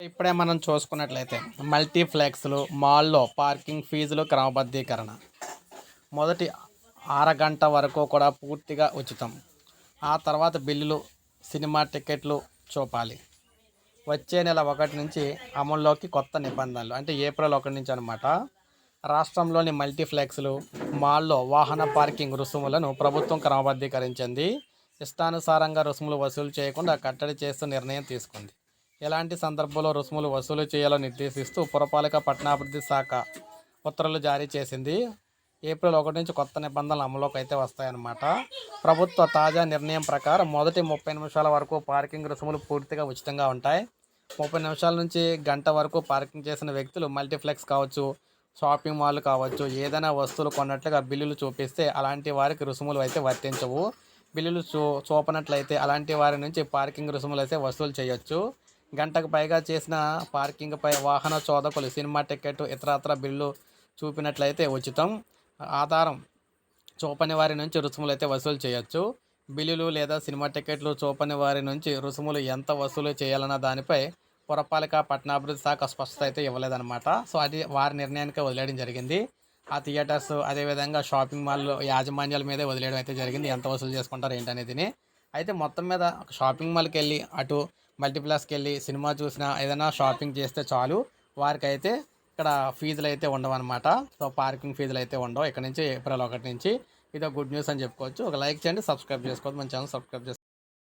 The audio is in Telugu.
ఇప్పుడే మనం చూసుకున్నట్లయితే మల్టీప్లెక్స్లు మాల్లో పార్కింగ్ ఫీజులు క్రమబద్ధీకరణ. మొదటి అరగంట వరకు కూడా పూర్తిగా ఉచితం. ఆ తర్వాత బిల్లులు సినిమా టికెట్లు చూపాలి. వచ్చే నెల ఒకటి నుంచి అమల్లోకి కొత్త నిబంధనలు అంటే ఏప్రిల్ ఒకటి నుంచి అనమాట రాష్ట్రంలోని మల్టీప్లెక్స్లు మాల్లో వాహన పార్కింగ్ రుసుములను ప్రభుత్వం క్రమబద్ధీకరించింది. ఇష్టానుసారంగా రుసుములు వసూలు చేయకుండా కట్టడి చేస్తూ నిర్ణయం తీసుకుంది. ఎలాంటి సందర్భంలో రుసుములు వసూలు చేయాలో నిర్దేశిస్తూ పురపాలక పట్టణాభివృద్ధి శాఖ ఉత్తర్వులు జారీ చేసింది. ఏప్రిల్ ఒకటి నుంచి కొత్త నిబంధనలు అమలులోకి అయితే వస్తాయన్నమాట. ప్రభుత్వ తాజా నిర్ణయం ప్రకారం మొదటి ముప్పై నిమిషాల వరకు పార్కింగ్ రుసుములు పూర్తిగా ఉచితంగా ఉంటాయి. ముప్పై నిమిషాల నుంచి గంట వరకు పార్కింగ్ చేసిన వ్యక్తులు మల్టీప్లెక్స్ కావచ్చు షాపింగ్ మాల్ కావచ్చు ఏదైనా వస్తువులు కొన్నట్లుగా బిల్లులు చూపిస్తే అలాంటి వారికి రుసుములు అయితే వర్తించవు. బిల్లులు చూ చూపనట్లయితే అలాంటి వారి నుంచి పార్కింగ్ రుసుములు అయితే వసూలు చేయొచ్చు. గంటకు పైగా చేసిన పార్కింగ్పై వాహన చోదకులు సినిమా టికెట్ ఇతరత్ర బిల్లు చూపినట్లయితే ఉచితం. ఆధారం. చూపని వారి నుంచి రుసుములు అయితే వసూలు చేయొచ్చు. బిల్లులు లేదా సినిమా టికెట్లు చూపని వారి నుంచి రుసుములు ఎంత వసూలు చేయాలన్న దానిపై పురపాలిక పట్టణాభివృద్ధి శాఖ స్పష్టత అయితే ఇవ్వలేదన్నమాట. సో అది వారి నిర్ణయానికి వదిలేయడం జరిగింది. ఆ థియేటర్స్ అదేవిధంగా షాపింగ్ మాల్ యాజమాన్యాల మీదే వదిలేయడం అయితే జరిగింది. ఎంత వసూలు చేసుకుంటారు ఏంటనేదిని. అయితే మొత్తం మీద షాపింగ్ మాల్కి వెళ్ళి అటు మల్టీప్లాస్కి వెళ్ళి సినిమా చూసినా ఏదైనా షాపింగ్ చేస్తే చాలు. వారికి అయితే ఇక్కడ ఫీజులు అయితే ఉండవు అనమాట సో పార్కింగ్ ఫీజులు అయితే ఉండవు. ఇక్కడ నుంచి ఏప్రిల్ ఒకటి నుంచి. ఇదో గుడ్ న్యూస్ అని చెప్పుకోవచ్చు. ఒక లైక్ చేయండి సబ్స్క్రైబ్ చేసుకోవద్దు. మన ఛానల్ సబ్స్క్రైబ్ చేసుకోండి.